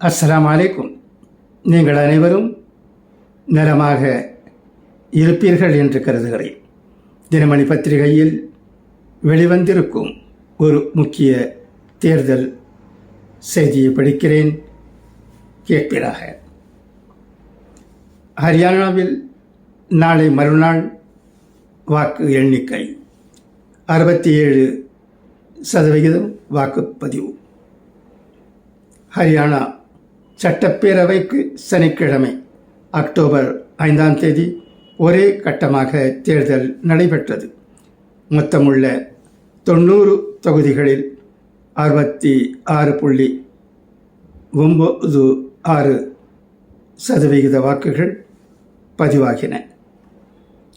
அஸ்லாம் அலைக்கும் நீங்கள் அனைவரும் நலமாக இருப்பீர்கள் என்று கருதுகிறேன். தினமணி பத்திரிகையில் வெளிவந்திருக்கும் ஒரு முக்கிய தேர்தல் செய்தியை படிக்கிறேன். கேட்பீராக. ஹரியானாவில் நாளை மறுநாள் வாக்கு எண்ணிக்கை. அறுபத்தி ஏழு சதவிகிதம் வாக்குப்பதிவு. ஹரியானா சட்டப்பேரவைக்கு சனிக்கிழமை அக்டோபர் ஐந்தாம் தேதி ஒரே கட்டமாக தேர்தல் நடைபெற்றது. மொத்தமுள்ள தொண்ணூறு தொகுதிகளில் அறுபத்தி ஆறு புள்ளி ஒம்பது ஆறு சதவிகித வாக்குகள் பதிவாகின.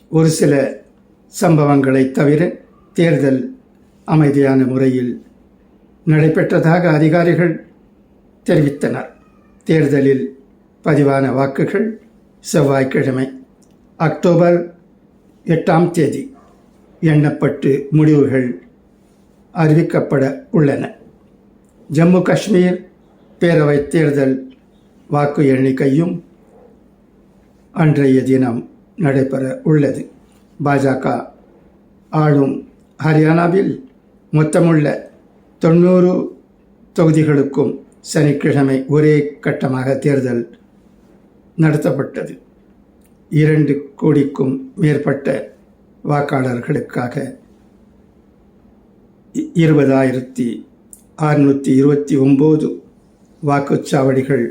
ஒரு சில சம்பவங்களை தவிர தேர்தல் அமைதியான முறையில் நடைபெற்றதாக அதிகாரிகள் தெரிவித்தனர். தேர்தலில் பதிவான வாக்குகள் செவ்வாய்க்கிழமை அக்டோபர் எட்டாம் தேதி எண்ணப்பட்டு முடிவுகள் அறிவிக்கப்பட உள்ளன. ஜம்மு காஷ்மீர் பேரவைத் தேர்தல் வாக்கு எண்ணிக்கையும் அன்றைய தினம் நடைபெற உள்ளது. பாஜக ஆளும் ஹரியானாவில் மொத்தமுள்ள தொண்ணூறு தொகுதிகளுக்கும் சனிக்கிழமை ஒரே கட்டமாக தேர்தல் நடத்தப்பட்டது. இரண்டு கோடிக்கும் மேற்பட்ட வாக்காளர்களுக்காக இ- இருபதாயிரத்தி அறுநூற்றி இருபத்தி ஒம்பது வாக்குச்சாவடிகள்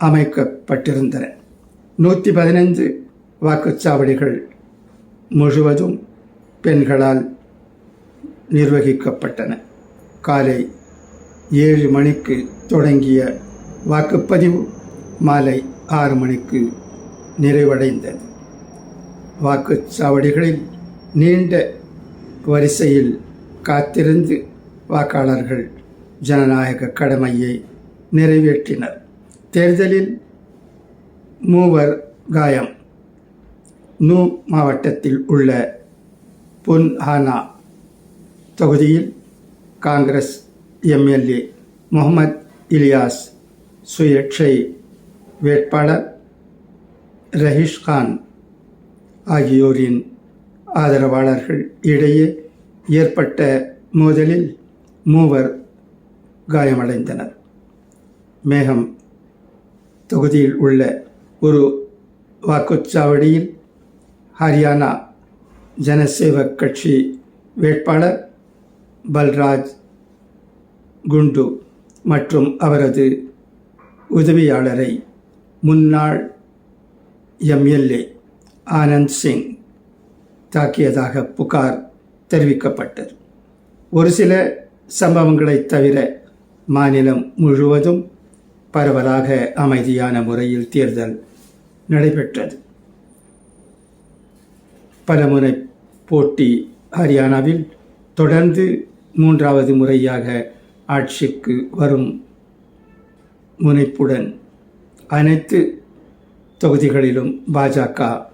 அமைக்கப்பட்டிருந்தன. நூற்றி பதினைந்து வாக்குச்சாவடிகள் முழுவதும் பெண்களால் நிர்வகிக்கப்பட்டன. காலை ஏழு மணிக்கு தொடங்கிய வாக்குப்பதிவு மாலை ஆறு மணிக்கு நிறைவடைந்தது. வாக்குச்சாவடிகளில் நீண்ட வரிசையில் காத்திருந்து வாக்காளர்கள் ஜனநாயக கடமையை நிறைவேற்றினர். தேர்தலில் மூவர் காயம். நூ மாவட்டத்தில் உள்ள புன்ஹானா தொகுதியில் காங்கிரஸ் எம்எல்ஏ முகமது இலியாஸ் சுயேட்சை வேட்பாளர் ரஹீஷ்கான் ஆகியோரின் ஆதரவாளர்கள் இடையே ஏற்பட்ட மோதலில் மூவர் காயமடைந்தனர். மேகம் தொகுதியில் உள்ள ஒரு வாக்குச்சாவடியில் ஹரியானா ஜனசேவக் கட்சி வேட்பாளர் பல்ராஜ் குண்டு மற்றும் அவரது உதவியாளரை முன்னாள் எம்எல்ஏ ஆனந்த் சிங் தாக்கியதாக புகார் தெரிவிக்கப்பட்டது. ஒரு சில சம்பவங்களைத் தவிர மாநிலம் முழுவதும் பரவலாக அமைதியான முறையில் தேர்தல் நடைபெற்றது. பலமுறை போட்டி ஹரியானாவில் தொடர்ந்து மூன்றாவது முறையாக ஆட்சிக்கு வரும் முனைப்புடன் அனைத்து தொகுதிகளிலும் பாஜக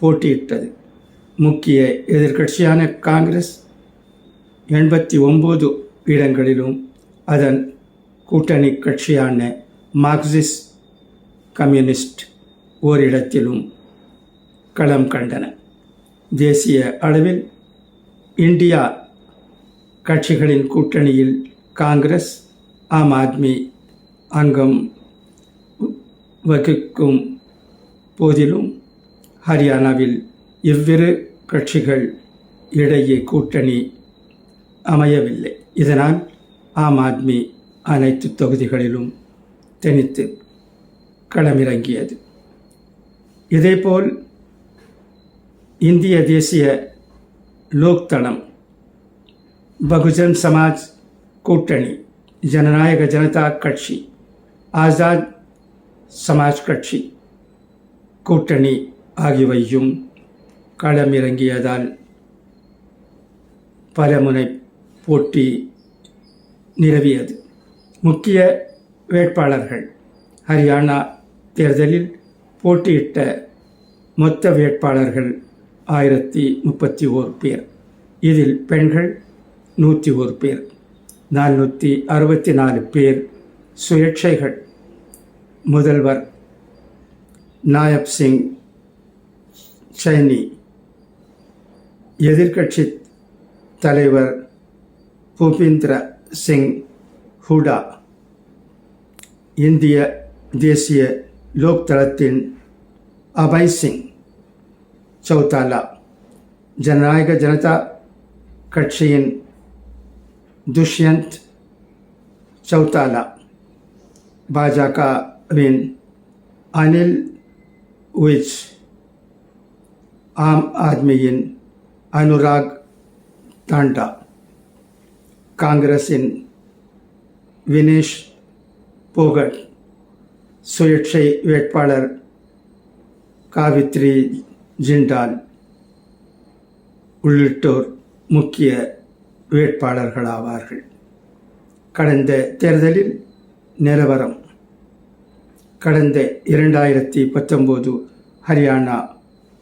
போட்டியிட்டது. முக்கிய எதிர்க்கட்சியான காங்கிரஸ் எண்பத்தி ஒம்பது இடங்களிலும் அதன் கூட்டணி கட்சியான மார்க்சிஸ்ட் கம்யூனிஸ்ட் ஓரிடத்திலும் களம் கண்டன. தேசிய அளவில் இந்தியா கட்சிகளின் கூட்டணியில் காங்கிரஸ் ஆம் ஆத்மி அங்கம் வகிக்கும் போதிலும் ஹரியானாவில் இவ்விரு கட்சிகள் இடையே கூட்டணி அமையவில்லை. இதனால் ஆம் ஆத்மி அனைத்து தொகுதிகளிலும் தனித்து களமிறங்கியது. இதேபோல் இந்திய தேசிய லோக்தளம் பகுஜன் சமாஜ் கூட்டணி ஜனநாயக ஜனதா கட்சி ஆசாத் சமாஜ் கட்சி கூட்டணி ஆகியவையும் களமிறங்கியதால் பலமுனை போட்டி நிலவியது. முக்கிய வேட்பாளர்கள் ஹரியானா தேர்தலில் போட்டியிட்ட மொத்த வேட்பாளர்கள் ஆயிரத்தி முப்பத்தி ஓர் பேர். இதில் பெண்கள் நூற்றி ஒரு பேர். நானூற்றி அறுபத்தி நாலு பேர் சுயேட்சைகள். முதல்வர் நாயப் சிங் சைனி எதிர்கட்சி தலைவர் பூபீந்திர சிங் ஹூடா இந்திய தேசிய லோக் தளத்தின் அபய் சிங் சௌதாலா ஜனநாயக ஜனதா கட்சியின் துஷ்யந்த் சௌதாலா பாஜகவின் அனில் விஜ் ஆம் ஆத்மியின் அனுராக் தாண்டா காங்கிரஸின் வினேஷ் போகட் சுயேட்சை வேட்பாளர் காவித்ரி ஜிண்டால் உள்ளிட்டோர் முக்கிய வேட்பாளர்களாவார்கள். கடந்த தேர்தலில் நிலவரம். கடந்த இரண்டாயிரத்தி பத்தொம்போது ஹரியானா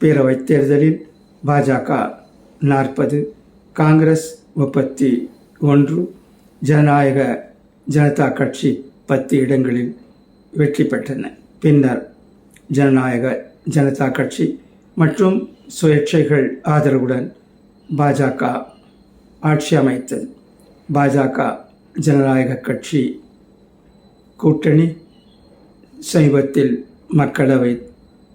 பேரவைத் தேர்தலில் பாஜக நாற்பது காங்கிரஸ் முப்பத்தி ஒன்று ஜனநாயக ஜனதா கட்சி பத்து இடங்களில் வெற்றி பெற்றன. பின்னர் ஜனநாயக ஜனதா கட்சி மற்றும் சுயேட்சைகள் ஆதரவுடன் பாஜக ஆட்சி அமைத்தது பாஜக ஜனநாயக கட்சி கூட்டணி சமீபத்தில் மக்களவை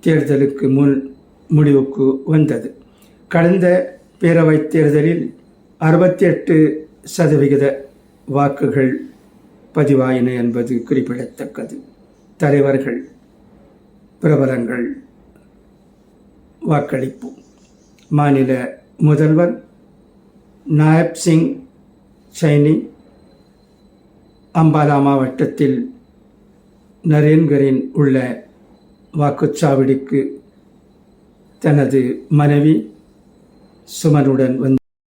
தேர்தலுக்கு முன் முடிவுக்கு வந்தது. கடந்த பேரவைத் தேர்தலில் அறுபத்தி எட்டு சதவிகித வாக்குகள் பதிவாயின என்பது குறிப்பிடத்தக்கது. தலைவர்கள் பிரபலங்கள் வாக்களிப்பு. மாநில முதல்வர் நாயப் சிங் சைனி அம்பாலா மாவட்டத்தில் நரேன்கரின் உள்ள வாக்குச்சாவடிக்கு தனது மனைவி சுமனுடன் வந்து